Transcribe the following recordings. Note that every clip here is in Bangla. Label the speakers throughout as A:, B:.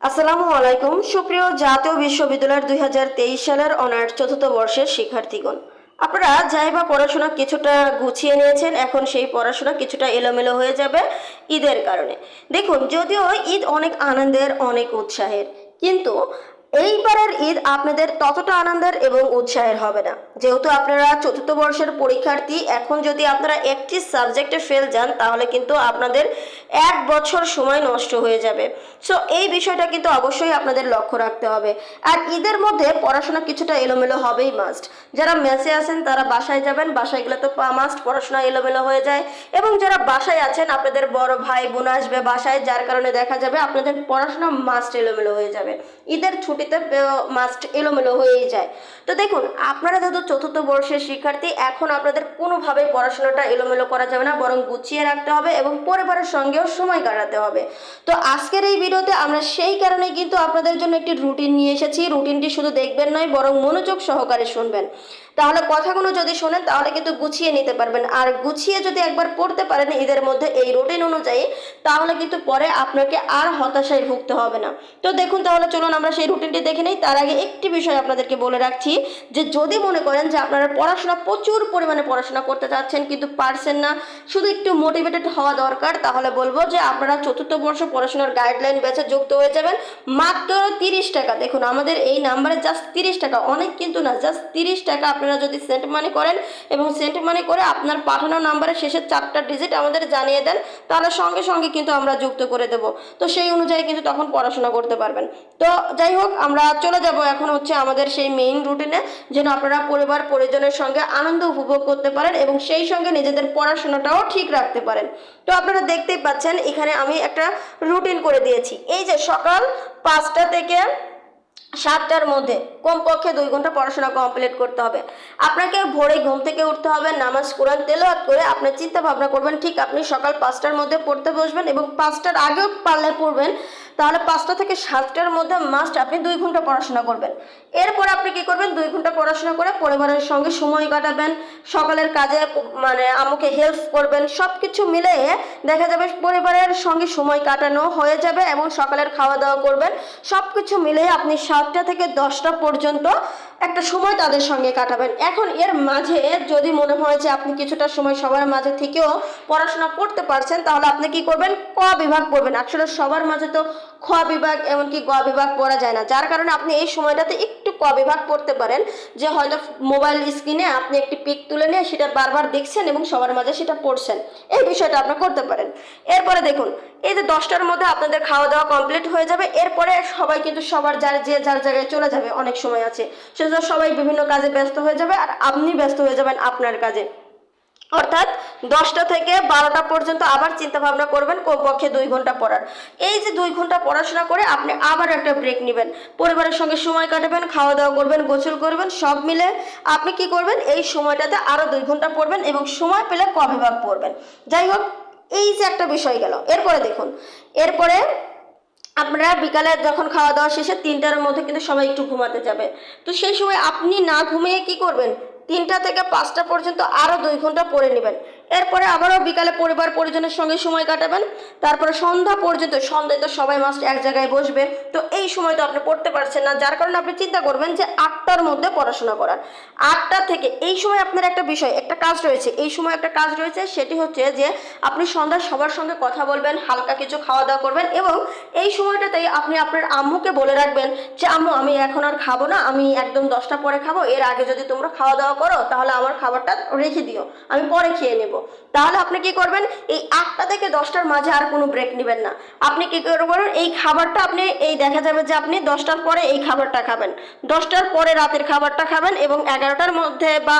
A: আসসালামু আলাইকুম। সুপ্রিয় জাতীয় বিশ্ববিদ্যালয়ের দু হাজার তেইশ সালের অনার্স চতুর্থ বর্ষের শিক্ষার্থীগণ, আপনারা যাই বা পড়াশোনা কিছুটা গুছিয়ে নিয়েছেন, এখন সেই পড়াশোনা কিছুটা এলোমেলো হয়ে যাবে ঈদের কারণে। দেখুন, যদিও ঈদ অনেক আনন্দের, অনেক উৎসাহের, কিন্তু এইবারের ঈদ আপনাদের ততটা আনন্দের এবং উৎসাহের হবে না। যেহেতু আপনারা চতুর্থ বর্ষের পরীক্ষার্থী, এখন যদি আপনারা একটি সাবজেক্টে ফেল যান, তাহলে কিন্তু আপনাদের এক বছর সময় নষ্ট হয়ে যাবে। সো এই বিষয়টা কিন্তু অবশ্যই আপনাদের লক্ষ্য রাখতে হবে। আর ঈদের মধ্যে পড়াশোনা কিছুটা এলোমেলো হবেই মাস্ট যারা মেসে আছেন, তারা বাসায় যাবেন। বাসায় গেলে তো মাস্ট পড়াশোনা এলোমেলো হয়ে যায়। এবং যারা বাসায় আছেন, আপনাদের বড় ভাই বোন আসবে বাসায়, যার কারণে দেখা যাবে আপনাদের পড়াশোনা মাস্ট এলোমেলো হয়ে যাবে। ঈদের ছুটিতে মাস্ট এলোমেলো হয়েই যায়। তো দেখুন, আপনারা যেহেতু চতুর্থ বর্ষের শিক্ষার্থী, এখন আপনাদের কোনোভাবে পড়াশোনাটা এলোমেলো করা যাবে না, বরং গুছিয়ে রাখতে হবে এবং পরিবারের সঙ্গেও সময় কাটাতে হবে। তো আজকের এই ভিডিওতে আমরা সেই কারণে কিন্তু আপনাদের জন্য একটি রুটিন নিয়ে এসেছি। রুটিনটি শুধু দেখবেন নয়, বরং মনোযোগ সহকারে শুনবেন। তাহলে কথাগুলো যদি শোনেন, তাহলে কিন্তু গুছিয়ে নিতে পারবেন। আর গুছিয়ে যদি একবার পড়তে পারেন ঈদের মধ্যে এই রুটিন অনুযায়ী, তাহলে কিন্তু পরে আপনাকে আর হতাশায় ভুগতে হবে না। তো দেখুন, তাহলে চলুন আমরা সেই রুটিনটি দেখে নিই। তার আগে একটি বিষয় আপনাদেরকে বলে রাখছি, যে যদি মনে করেন যে আপনারা পড়াশোনা, প্রচুর পরিমাণে পড়াশোনা করতে চাচ্ছেন কিন্তু পারছেন না, শুধু একটু মোটিভেটেড হওয়া দরকার, তাহলে বলব যে আপনারা চতুর্থ বর্ষ পড়াশোনার গাইডলাইন বেছে যুক্ত হয়ে যাবেন। মাত্র তিরিশ টাকা। দেখুন, আমাদের এই নাম্বারে জাস্ট তিরিশ টাকা। অনেক কিন্তু না জাস্ট তিরিশ টাকা আপনারা যদি সেন্ট মানি করেন এবং সেন্ট মানি করে আপনার পাঠানো নাম্বারের শেষের চারটা ডিজিট আমাদের জানিয়ে দেন, তাহলে সঙ্গে সঙ্গে কিন্তু আমরা যুক্ত করে দেব। তো সেই অনুযায়ী কিন্তু তখন পড়াশোনা করতে পারবেন। তো যাই হোক, আমরা চলে যাব এখন হচ্ছে আমাদের সেই মেইন রুটিনে যেন আপনারা পরিবার, পরিজনের সঙ্গে আনন্দ উপভোগ করতে পারেন এবং সেই সঙ্গে নিজেদের পড়াশোনাটাও ঠিক রাখতে পারেন। তো আপনারা দেখতেই পাচ্ছেন, এখানে আমি একটা রুটিন করে দিয়েছি। এই যে সকাল পাঁচটা থেকে সাতটার মধ্যে। কমপক্ষে দুই ঘণ্টা পড়াশোনা কমপ্লিট করতে হবে। আপনাকে ভোরে ঘুম থেকে উঠতে হবে, নামাজ, কোরআন, তেলাওয়াত করে আপনার চিন্তা ভাবনা করবেন। ঠিক আপনি সকাল পাঁচটার মধ্যে পড়তে বসবেন এবং পাঁচটার আগেও পারলে পড়বেন। তাহলে পাঁচটা থেকে সাতটার মধ্যে মাস্ট আপনি দুই ঘণ্টা পড়াশোনা করবেন। এরপর আপনি কি করবেন? দুই ঘণ্টা পড়াশোনা করে পরিবারের সঙ্গে সময় কাটাবেন, সকালের কাজে মানে আমাকে হেল্প করবেন সব কিছু মিলে দেখা যাবে পরিবারের সঙ্গে সময় কাটানো হয়ে যাবে এবং সকালের খাওয়া দাওয়া করবেন। সব কিছু মিলে আপনি সাতটা থেকে দশটা পর্যন্ত একটা সময় তাদের সঙ্গে কাটাবেন। এখন এর মাঝে যদি মনে হয় যে আপনি কিছুটা সময় সবার মাঝে থেকেও পড়াশোনা করতে পারছেন, তাহলে আপনি কি করবেন? ক বিভাগ পড়বেন। আসলে সবার মাঝে তো খ বিভাগ এমনকি গ বিভাগ পড়া যায় না। যার কারণে আপনি এই সময়টাতে একটু ক বিভাগ পড়তে পারেন, যে হয়তো মোবাইল স্ক্রিনে আপনি একটি পিক তুলে নিয়ে সেটা বারবার দেখছেন এবং সবার মাঝে সেটা পড়ছেন। এই বিষয়টা আপনি করতে পারেন। এরপরে দেখুন, এই যে দশটার মধ্যে আপনাদের খাওয়া দাওয়া কমপ্লিট হয়ে যাবে। এরপরে সবাই কিন্তু সবার যার যে যার জায়গায় চলে যাবে, অনেক সময় আছে। সেজন্য সবাই বিভিন্ন কাজে ব্যস্ত হয়ে যাবে আর আপনি ব্যস্ত হয়ে যাবেন আপনার কাজে। অর্থাৎ দশটা থেকে বারোটা পর্যন্ত আবার চিন্তা ভাবনা করবেন কমপক্ষে দুই ঘণ্টা পড়ার। এই যে দুই ঘণ্টা পড়াশোনা করে আপনি আবার একটা ব্রেক নেবেন। পরিবারের সঙ্গে সময় কাটাবেন খাওয়া দাওয়া করবেন, গোসল করবেন, সব মিলে আপনি কি করবেন? এই সময়টাতে আরও দুই ঘণ্টা পড়বেন এবং সময় পেলে ক বিভাগ পড়বেন? যাই হোক, এই যে একটা বিষয় গেল। এরপরে দেখুন, এরপরে আপনারা বিকালে যখন খাওয়া দাওয়া শেষে তিনটার মধ্যে কিন্তু সবাই একটু ঘুমাতে যাবে। তো সেই সময় আপনি না ঘুমিয়ে কি করবেন? তিনটা থেকে পাঁচটা পর্যন্ত আরও দুই ঘণ্টা পরে নেবেন। এরপরে আবারও বিকালে পরিবার পরিজনের সঙ্গে সময় কাটাবেন। তারপরে সন্ধ্যা পর্যন্ত, সন্ধ্যায় তো সবাই মাস্ট এক জায়গায় বসবে। তো এই সময় তো আপনি পড়তে পারছেন না, যার কারণে আপনি চিন্তা করবেন যে আটটার মধ্যে পড়াশোনা করার। আটটা থেকে এই সময় আপনার একটা বিষয়, একটা কাজ রয়েছে। এই সময় একটা কাজ রয়েছে, সেটি হচ্ছে যে আপনি সন্ধ্যায় সবার সঙ্গে কথা বলবেন, হালকা কিছু খাওয়া দাওয়া করবেন এবং এই সময়টাতেই আপনি আপনার আম্মুকে বলে রাখবেন যে, আম্মু, আমি এখন আর খাব না, আমি একদম দশটা পরে খাব। এর আগে যদি তোমরা খাওয়া দাওয়া করো, তাহলে আমার খাবারটা রেখে দিও। আমি পরে খেয়ে নেব। তাহলে আপনি কি করবেন? এই আটটা থেকে দশটার মাঝে আর কোনো ব্রেক নেবেন না। আপনি কি করবেন এই খাবারটা আপনি, এই দেখা যাবে যে আপনি দশটার পরে এই খাবারটা খাবেন। দশটার পরে রাতের খাবারটা খাবেন এবং এগারোটার মধ্যে বা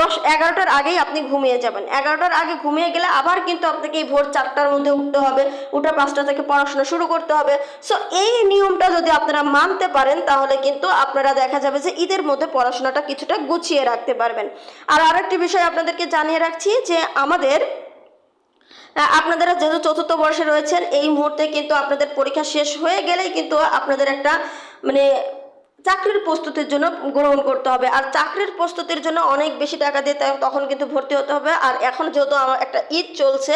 A: দশ, এগারোটার আগেই আপনি ঘুমিয়ে যাবেন। এগারোটার আগে ঘুমিয়ে গেলে আবার কিন্তু আপনাকে এই ভোর চারটার মধ্যে উঠতে হবে, উঠে পাঁচটা থেকে পড়াশোনা শুরু করতে হবে। সো এই নিয়মটা যদি আপনারা মানতে পারেন, তাহলে কিন্তু আপনারা দেখা যাবে যে ঈদের মধ্যে পড়াশোনাটা কিছুটা গুছিয়ে রাখতে পারবেন। আর আরেকটি বিষয় আপনাদেরকে জানিয়ে রাখছি যে আমাদের আপনারা যেহেতু চতুর্থ বর্ষে রয়েছেন, এই মুহূর্তে কিন্তু আপনাদের পরীক্ষা শেষ হয়ে গেলেই কিন্তু আপনাদের একটা মানে চাকরির প্রস্তুতির জন্য গ্রহণ করতে হবে। আর চাকরির প্রস্তুতির জন্য অনেক বেশি টাকা দিয়ে তখন কিন্তু ভর্তি হতে হবে। আর এখন যেহেতু আমার একটা ঈদ চলছে,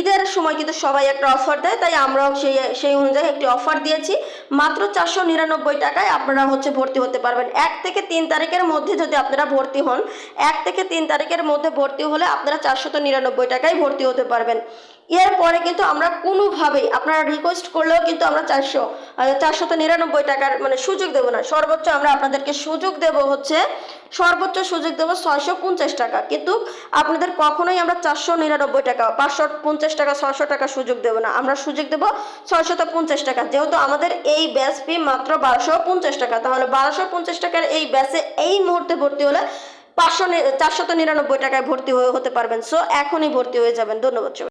A: ঈদের সময় কিন্তু সবাই একটা অফার দেয়, তাই আমরাও সেই সেই অনুযায়ী একটি অফার দিয়েছি। মাত্র চারশো নিরানব্বই টাকায় আপনারা হচ্ছে ভর্তি হতে পারবেন। এক থেকে তিন তারিখের মধ্যে যদি আপনারা ভর্তি হন, এক থেকে তিন তারিখের মধ্যে ভর্তি হলে আপনারা চারশত নিরানব্বই টাকায় ভর্তি হতে পারবেন। এরপরে কিন্তু আমরা কোনোভাবেই, আপনারা রিকোয়েস্ট করলেও কিন্তু আমরা চারশো চারশত নিরানব্বই টাকার মানে সুযোগ দেবো না। সর্বোচ্চ আমরা আপনাদেরকে সুযোগ দেব হচ্ছে, সর্বোচ্চ সুযোগ দেবো ছয়শো পঞ্চাশ টাকা। কিন্তু আপনাদের কখনোই আমরা চারশো নিরানব্বই টাকা, পাঁচশো পঞ্চাশ টাকা, ছয়শো টাকা সুযোগ দেবো না। আমরা সুযোগ দেবো ছয়শত পঞ্চাশ টাকা। যেহেতু আমাদের এই ব্যাচ ফি মাত্র বারোশো পঞ্চাশ টাকা, তাহলে বারোশো পঞ্চাশ টাকার এই ব্যাচে এই মুহূর্তে ভর্তি হলে পাঁচশো চারশত নিরানব্বই টাকায় ভর্তি হয়ে হতে পারবেন। সো এখনই ভর্তি হয়ে যাবেন। ধন্যবাদ।